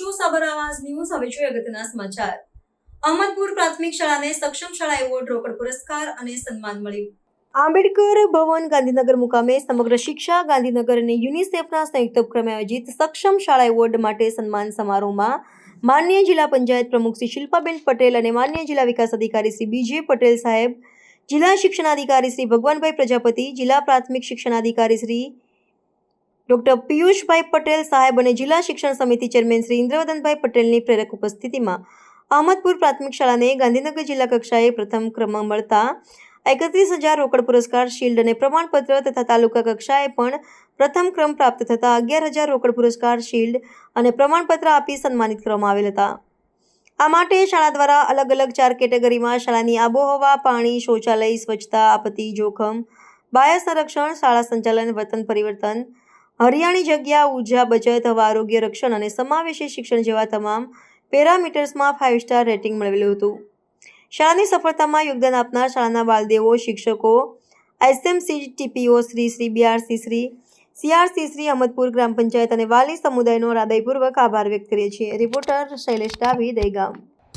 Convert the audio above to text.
હવે જોઈએ અગત્યના સમાચાર. અહમદપુર પ્રાથમિક શાળાને સક્ષમ શાળા એવોર્ડ રોકડ પુરસ્કાર અને સન્માન મળ્યું. આંબેડકર ભવન ગાંધીનગર મુકામે સમગ્ર શિક્ષા ગાંધીનગર અને યુનિસેફના સંયુક્ત ઉપક્રમે આયોજિત સક્ષમ શાળા એવોર્ડ માટે સન્માન સમારોહમાં માન્ય જિલ્લા પંચાયત પ્રમુખ શ્રી શિલ્પાબેન પટેલ અને માન્ય જિલ્લા વિકાસ અધિકારી શ્રી બીજે પટેલ સાહેબ, જિલ્લા શિક્ષણાધિકારી શ્રી ભગવાનભાઈ પ્રજાપતિ, જિલ્લા પ્રાથમિક શિક્ષણાધિકારી શ્રી ડોક્ટર પિયુષભાઈ પટેલ સાહેબ અને જિલ્લા શિક્ષણ સમિતિ ચેરમેન શ્રી ઇન્દ્રવદનભાઈ પટેલની પ્રેરક ઉપસ્થિતિમાં અહમદપુર પ્રાથમિક શાળાને ગાંધીનગર જિલ્લા કક્ષાએ પ્રથમ ક્રમ મળતા એકત્રીસ હજાર રોકડ પુરસ્કાર, શિલ્ડ અને પ્રમાણપત્ર તથા તાલુકા કક્ષાએ પણ પ્રથમ ક્રમ પ્રાપ્ત થતા અગિયાર હજાર રોકડ પુરસ્કાર, શિલ્ડ અને પ્રમાણપત્ર આપી સન્માનિત કરવામાં આવેલ હતા. આ માટે શાળા દ્વારા અલગ અલગ ચાર કેટેગરીમાં શાળાની આબોહવા, પાણી, શૌચાલય, સ્વચ્છતા, આપત્તિ, જોખમ, બાહ્ય સંરક્ષણ, શાળા સંચાલન, વતન પરિવર્તન હરિયાળી જગ્યા, ઊર્જા, બચત, હવા આરોગ્ય, રક્ષણ અને સમાવેશી શિક્ષણ જેવા તમામ પેરામીટર્સમાં ફાઇવ સ્ટાર રેટિંગ મેળવેલું હતું. શાળાની સફળતામાં યોગદાન આપનાર શાળાના બાલદેવો, શિક્ષકો SMC TPO Shri Shri BRC Shri CRC Shri Amadpur ગ્રામ પંચાયત અને વાલી સમુદાયનો હૃદયપૂર્વક આભાર વ્યક્ત કરીએ છીએ. રિપોર્ટર શૈલેષ ડાભી, દહેગામ.